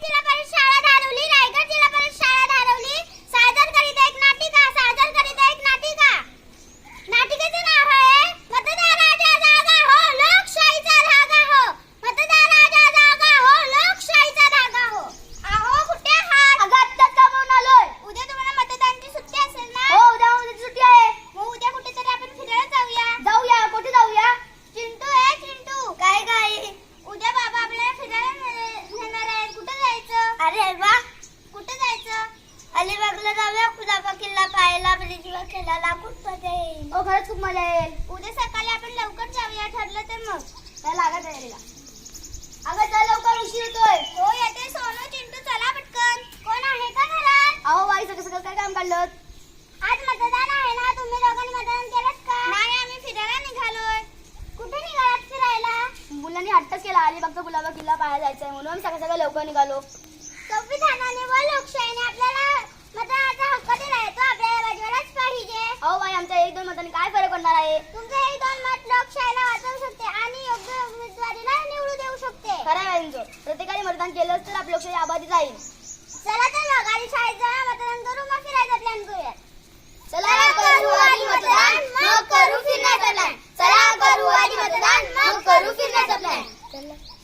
quiero अरे वा कुठे जायचं? अलिबागला जाऊया कुलाबा किल्ला पाहायला ब्रिजवर खेळायला खूप मजा येईल हो खरंच खूप मजा येईल. उद्या सकाळी आपण लवकर जाऊया ठरलं तर मग. त्या लागा तयारीला अगं चल लवकर उशीर होतोय. हो येते सोनू चिंटू चला पटकन. कोण आहे का घरात? अहो बाई सगळं सगळं काय काम काढलं? आज मतदान आहे ना तुम्ही दोघांनी मतदान केलं का? नाही आम्ही फिरायला निघालोय. कुठे निघालात फिरायला? मुलांनी हट्टच केला अलिबागचा गुलाबा किल्ला पाहायला जायचंय म्हणून आम्ही सगळं सगळं लवकर निघालो. संविधानाने व लोकशाहीने आपल्याला मतदानाचा हक्क दिला आहे. तो आपल्याला बजवायलाच पाहिजे. अहो बाई आमच्या एक दोन मतांनी काय फरक पडणार आहे? तुमचं एक दोन मत लोकशाहीला वाचवू शकते आणि योग्य उमेदवारीला निवडू देऊ शकते. खरं आहे प्रत्येकाने मतदान केलं तर आपली लोकशाही आबादी जाईल.